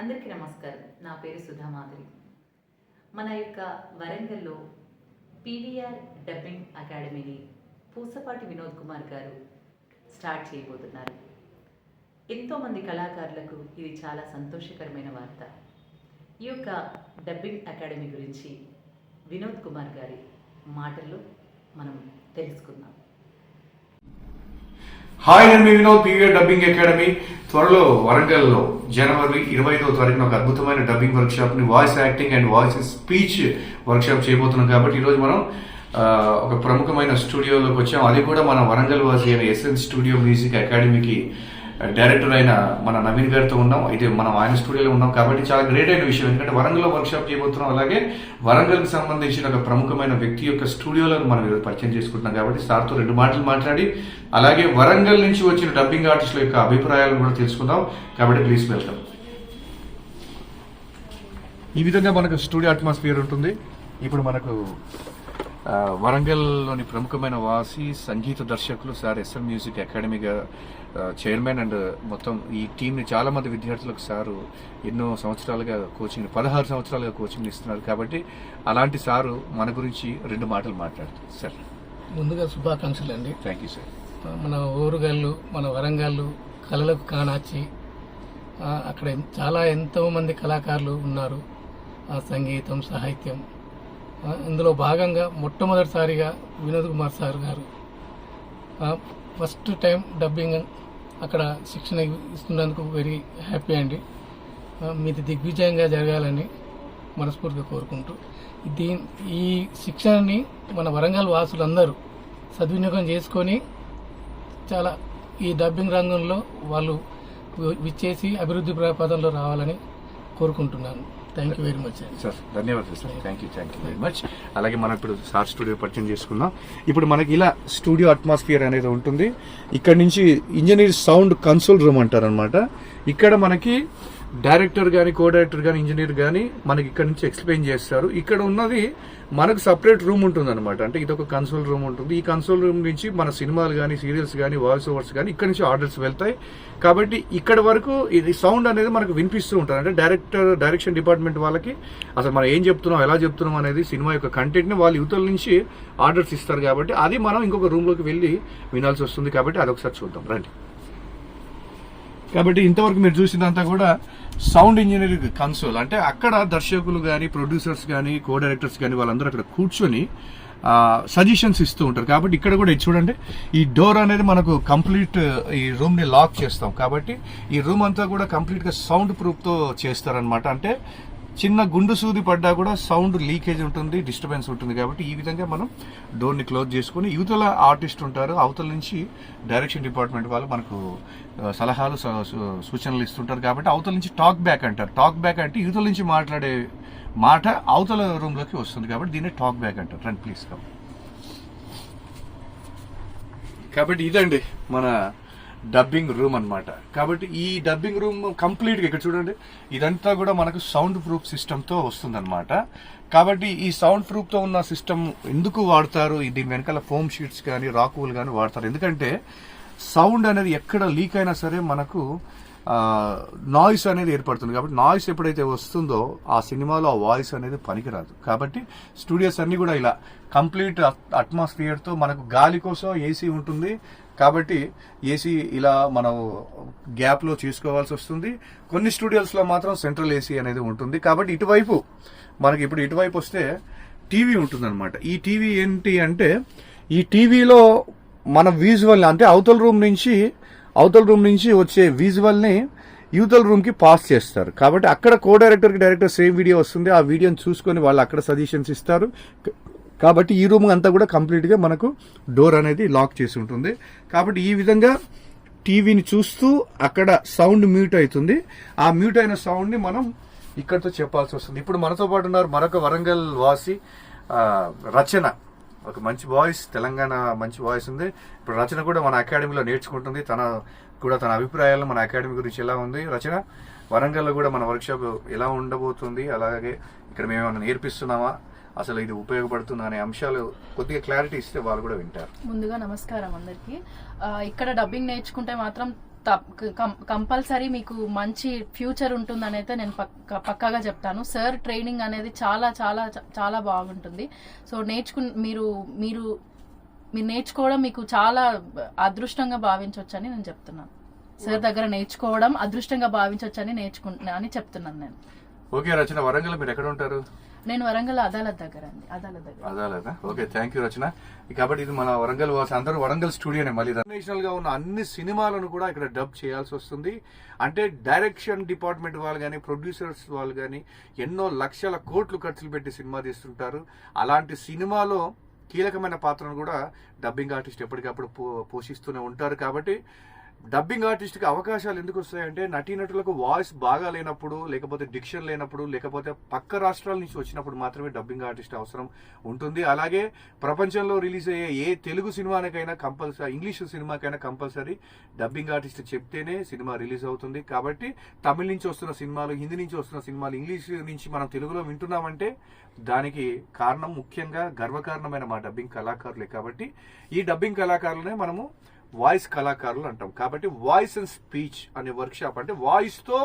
అందరికీ నమస్కారం. నా పేరు సుధామాధురి మన యొక్క వరంగల్లో పీవీఆర్ డబ్బింగ్ అకాడమీని పూసపాటి వినోద్ కుమార్ గారు స్టార్ట్ చేయబోతున్నారు. ఎంతోమంది కళాకారులకు ఇది చాలా సంతోషకరమైన వార్త. ఈ యొక్క డబ్బింగ్ అకాడమీ గురించి వినోద్ కుమార్ గారి మాటల్లో మనం తెలుసుకుందాం. హాయ్ నేను మీ వినోద్ పీవీఆర్ డబ్బింగ్ అకాడమీ. త్వరలో వరంగల్లో జనవరి ఇరవైదో తారీఖున ఒక అద్భుతమైన డబ్బింగ్ వర్క్షాప్ని ని voice acting and voice speech workshop చేయబోతున్నాం కాబట్టి ఈరోజు మనం ఒక ప్రముఖమైన స్టూడియోలోకి వచ్చాం. అది కూడా మన వరంగల్ వాసి అయిన ఎస్ఎన్ స్టూడియో మ్యూజిక్ అకాడమీకి డైరెక్టర్ అయిన మన నవీన్ గారితో ఉన్నాం. అయితే మనం ఆయన స్టూడియోలో ఉన్నాం కాబట్టి చాలా గ్రేట్ అయిన విషయం. ఎందుకంటే వరంగల్లో వర్క్ షాప్ చేయబోతున్నాం. అలాగే వరంగల్కి సంబంధించిన ఒక ప్రముఖమైన వ్యక్తి యొక్క స్టూడియోలను మనం ఈరోజు పరిచయం చేసుకుంటున్నాం కాబట్టి సార్తో రెండు మాటలు మాట్లాడి అలాగే వరంగల్ నుంచి వచ్చిన డబ్బింగ్ ఆర్టిస్టుల యొక్క అభిప్రాయాలను కూడా తెలుసుకుందాం. కాబట్టి ప్లీజ్ వెల్కమ్ ఈ విధంగా మనకు స్టూడియో అట్మాస్ఫియర్ ఉంటుంది. ఇప్పుడు మనకు వరంగల్లోని ప్రముఖమైన వాసి సంగీత దర్శకులు సార్ ఎస్ఎం మ్యూజిక్ అకాడమీగా చైర్మన్ అండ్ మొత్తం ఈ టీంని చాలా మంది విద్యార్థులకు సారు ఎన్నో సంవత్సరాలుగా కోచింగ్ పదహారు సంవత్సరాలుగా కోచింగ్ ఇస్తున్నారు. కాబట్టి అలాంటి సారు మన గురించి రెండు మాటలు మాట్లాడుతారు. సార్. ముందుగా శుభాకాంక్షలు అండి. థ్యాంక్ యూ సార్ మన ఊరుగల్లు మన వరంగల్లు కళలకు కానాచి అక్కడ చాలా ఎంతో మంది కళాకారులు ఉన్నారు. సంగీతం సాహిత్యం ఇందులో భాగంగా మొట్టమొదటిసారిగా Vinod Kumar sir garu first time dubbing అక్కడ శిక్షణ ఇస్తున్నందుకు వెరీ హ్యాపీ అండి. మీది దిగ్విజయంగా జరగాలని మనస్ఫూర్తిగా కోరుకుంటూ. దీని ఈ శిక్షణని మన వరంగల్ వాసులందరూ సద్వినియోగం చేసుకొని చాలా ఈ డబ్బింగ్ రంగంలో వాళ్ళు విచ్చేసి అభివృద్ధి ప్రపదంలో రావాలని కోరుకుంటున్నాను. Thank you very much sir ధన్యవాదాలు sir thank you thank you very much అలాగే మనం ఇప్పుడు సార్ స్టూడియో పరిచయం చేసుకుందాం. ఇప్పుడు మనకి ఇలా స్టూడియో అట్మాస్ఫియర్ అనేది ఉంటుంది. ఇక్కడ నుంచి ఇంజనీర్ సౌండ్ కన్సోల్ రూమ్ అంటారనమాట ఇక్కడ మనకి డైరెక్టర్ కానీ కో డైరెక్టర్ కానీ ఇంజనీర్ కానీ మనకి ఇక్కడ నుంచి ఎక్స్ప్లెయిన్ చేస్తారు. ఇక్కడ ఉన్నది మనకు సపరేట్ రూమ్ ఉంటుంది అనమాట అంటే ఇది ఒక కన్సోల్ రూమ్ ఉంటుంది. ఈ కన్సోల్ రూమ్ నుంచి మన సినిమాలు కానీ సీరియల్స్ కానీ వాయిస్ ఓవర్స్ కానీ ఇక్కడ నుంచి ఆర్డర్స్ వెళ్తాయి. కాబట్టి ఇక్కడ వరకు ఇది సౌండ్ అనేది మనకు వినిపిస్తూ ఉంటుంది. అంటే డైరెక్టర్ డైరెక్షన్ డిపార్ట్మెంట్ వాళ్ళకి అసలు మనం ఏం చెప్తున్నాం ఎలా చెప్తున్నాం అనేది సినిమా యొక్క కంటెంట్ని వాళ్ళు యువతల నుంచి ఆర్డర్స్ ఇస్తారు కాబట్టి అది మనం ఇంకొక రూమ్లోకి వెళ్ళి వినాల్సి వస్తుంది కాబట్టి అదొకసారి చూద్దాం. రండి. కాబట్టి ఇంతవరకు మీరు చూసిందంతా కూడా సౌండ్ ఇంజనీరింగ్ కన్సోల్. అంటే అక్కడ దర్శకులు కానీ ప్రొడ్యూసర్స్ కానీ కో డైరెక్టర్స్ కానీ వాళ్ళందరూ అక్కడ కూర్చొని సజెషన్స్ ఇస్తూ ఉంటారు. కాబట్టి ఇక్కడ కూడా ఇది చూడండి ఈ డోర్ అనేది మనకు కంప్లీట్ ఈ రూమ్ని లాక్ చేస్తాం. కాబట్టి ఈ రూమ్ అంతా కూడా కంప్లీట్గా సౌండ్ ప్రూఫ్తో చేస్తారనమాట అంటే చిన్న గుండు సూది పడ్డా కూడా సౌండ్ లీకేజ్ ఉంటుంది డిస్టర్బెన్స్ ఉంటుంది కాబట్టి ఈ విధంగా మనం డోర్ని క్లోజ్ చేసుకుని యువతల ఆర్టిస్ట్ ఉంటారు అవతల నుంచి డైరెక్షన్ డిపార్ట్మెంట్ వాళ్ళు మనకు సలహాలు స- సూచనలు ఇస్తుంటారు కాబట్టి అవతల నుంచి టాక్ బ్యాక్ అంటారు. టాక్ బ్యాక్ అంటే యువతల నుంచి మాట్లాడే మాట అవతల రూమ్లోకి వస్తుంది కాబట్టి దీన్ని టాక్ బ్యాక్ అంటారు. రండి ప్లీజ్ కాబట్టి ఇదండి మన డబ్బింగ్ రూమ్ అన్నమాట. కాబట్టి ఈ డబ్బింగ్ రూమ్ కంప్లీట్గా ఇక్కడ చూడండి. ఇదంతా కూడా మనకు సౌండ్ ప్రూఫ్ సిస్టమ్తో వస్తుందన్నమాట. కాబట్టి ఈ సౌండ్ ప్రూఫ్తో ఉన్న సిస్టమ్ ఎందుకు వాడతారు? దీని వెనకాల ఫోమ్ షీట్స్ కానీ రాకువులు కానీ వాడతారు. ఎందుకంటే సౌండ్ అనేది ఎక్కడ లీక్ అయినా సరే మనకు నాయిస్ అనేది ఏర్పడుతుంది కాబట్టి నాయిస్ ఎప్పుడైతే వస్తుందో ఆ సినిమాలో ఆ వాయిస్ అనేది పనికిరాదు. కాబట్టి స్టూడియోస్ అన్ని కూడా ఇలా కంప్లీట్ అట్మాస్ఫియర్తో మనకు గాలి కోసం ఏసీ ఉంటుంది. కాబట్టి ఏసీ ఇలా మనం గ్యాప్లో చేసుకోవాల్సి వస్తుంది. కొన్ని స్టూడియోస్లో మాత్రం సెంట్రల్ ఏసీ అనేది ఉంటుంది. కాబట్టి ఇటువైపు మనకి ఇప్పుడు ఇటువైపు వస్తే టీవీ ఉంటుందన్నమాట. ఈ టీవీ ఏంటి అంటే ఈ టీవీలో మన విజువల్ అంటే అవతల రూమ్ నుంచి అవతల రూమ్ నుంచి వచ్చే విజువల్ని యూతల్ రూమ్కి పాస్ చేస్తారు. కాబట్టి అక్కడ కో డైరెక్టర్కి డైరెక్టర్ సేమ్ వీడియో వస్తుంది. ఆ వీడియోని చూసుకొని వాళ్ళు అక్కడ సజెషన్స్ ఇస్తారు. కాబట్టి ఈ రూమ్ అంతా కూడా కంప్లీట్గా మనకు డోర్ అనేది లాక్ చేసి ఉంటుంది. కాబట్టి ఈ విధంగా టీవీని చూస్తూ అక్కడ సౌండ్ మ్యూట్ అవుతుంది. ఆ మ్యూట్ అయిన సౌండ్ని మనం ఇక్కడతో చెప్పాల్సి వస్తుంది. ఇప్పుడు మనతో పాటు ఉన్నారు మరొక వరంగల్ వాసి రచన. ఒక మంచి వాయిస్ తెలంగాణ మంచి వాయిస్ ఉంది. ఇప్పుడు రచన కూడా మన అకాడమీలో నేర్చుకుంటుంది. తన కూడా తన అభిప్రాయాలు మన అకాడమీ గురించి ఎలా ఉంది? రచన? వరంగల్లో కూడా మన వర్క్షాప్ ఎలా ఉండబోతుంది? అలాగే ఇక్కడ మేము ఏమైనా నేర్పిస్తున్నామా? అసలు ఇది ఉపయోగపడుతుంది అనే అంశాలు కొద్దిగా క్లారిటీ ఇస్తే వాళ్ళు కూడా వింటారు. ముందుగా నమస్కారం అందరికి. ఇక్కడ డబ్బింగ్ నేర్చుకుంటే మాత్రం కంపల్సరీ మీకు మంచి ఫ్యూచర్ ఉంటుందని అయితే నేను పక్క పక్కాగా చెప్తాను. సార్ ట్రైనింగ్ అనేది చాలా చాలా చాలా బాగుంటుంది. సో నేర్చుకు మీరు మీరు మీరు నేర్చుకోవడం మీకు చాలా అదృష్టంగా భావించవచ్చని నేను చెప్తున్నాను. సార్ దగ్గర నేర్చుకోవడం అదృష్టంగా భావించవచ్చని నేర్చుకుంటున్నా అని చెప్తున్నాను నేను. ఓకే రచన. వరంగల్ మీరు ఎక్కడ ఉంటారు? నేను వరంగల్ అదాలత్ దగ్గర అండి అదాలత్ దగ్గర. అదాలదా ఓకే థ్యాంక్ యూ రచన. కాబట్టి ఇది మన వరంగల్ వాసి అందరూ వరంగల్ స్టూడియోనే మళ్ళీ ఇంటర్నేషనల్గా ఉన్న అన్ని సినిమాలను కూడా ఇక్కడ డబ్ చేయాల్సి వస్తుంది. అంటే డైరెక్షన్ డిపార్ట్మెంట్ వాళ్ళు కానీ ప్రొడ్యూసర్స్ వాళ్ళు కానీ ఎన్నో లక్షల కోట్లు ఖర్చులు పెట్టి సినిమా తీస్తుంటారు. అలాంటి సినిమాలో కీలకమైన పాత్రను కూడా డబ్బింగ్ ఆర్టిస్ట్ ఎప్పటికప్పుడు పో- పోషిస్తూనే ఉంటారు. కాబట్టి డబ్బింగ్ ఆర్టిస్ట్కి అవకాశాలు ఎందుకు వస్తాయంటే నటీనటులకు వాయిస్ బాగా లేనప్పుడు లేకపోతే డిక్షన్ లేనప్పుడు లేకపోతే పక్క రాష్ట్రాల నుంచి వచ్చినప్పుడు మాత్రమే డబ్బింగ్ ఆర్టిస్ట్ అవసరం ఉంటుంది. అలాగే ప్రపంచంలో రిలీజ్ అయ్యే ఏ తెలుగు సినిమానికైనా కంపల్సరీ ఇంగ్లీష్ సినిమాకైనా కంపల్సరీ డబ్బింగ్ ఆర్టిస్ట్ చెప్తేనే సినిమా రిలీజ్ అవుతుంది. కాబట్టి తమిళ నుంచి వస్తున్న సినిమాలు హిందీ నుంచి వస్తున్న సినిమాలు ఇంగ్లీష్ నుంచి మనం తెలుగులో వింటున్నామంటే దానికి కారణం ముఖ్యంగా గర్వకారణమైన మా డబ్బింగ్ కళాకారులే. కాబట్టి ఈ డబ్బింగ్ కళాకారులనే మనము వాయిస్ కళాకారులు అంటాం. కాబట్టి వాయిస్ అండ్ స్పీచ్ అనే వర్క్షాప్ అంటే వాయిస్తో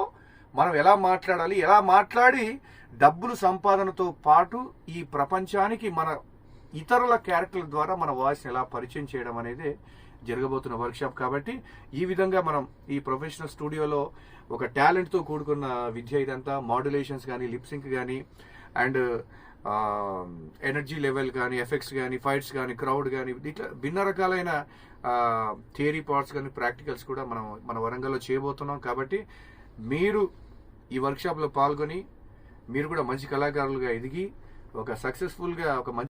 మనం ఎలా మాట్లాడాలి ఎలా మాట్లాడి డబ్బులు సంపాదనతో పాటు ఈ ప్రపంచానికి మన ఇతరుల క్యారెక్టర్ల ద్వారా మన వాయిస్ ఎలా పరిచయం చేయడం అనేది జరగబోతున్న వర్క్షాప్. కాబట్టి ఈ విధంగా మనం ఈ ప్రొఫెషనల్ స్టూడియోలో ఒక టాలెంట్తో కూడుకున్న విద్య ఇదంతా మాడ్యులేషన్స్ కానీ లిప్సింక్ కానీ అండ్ ఎనర్జీ లెవెల్ కానీ ఎఫెక్ట్స్ కానీ ఫైట్స్ కానీ క్రౌడ్ కానీ ఇట్లా భిన్న రకాలైన థియరీ పార్ట్స్ కానీ ప్రాక్టికల్స్ కూడా మనం మన వరంగల్లో చేయబోతున్నాం. కాబట్టి మీరు ఈ వర్క్షాప్లో పాల్గొని మీరు కూడా మంచి కళాకారులుగా ఎదిగి ఒక సక్సెస్ఫుల్గా ఒక మంచి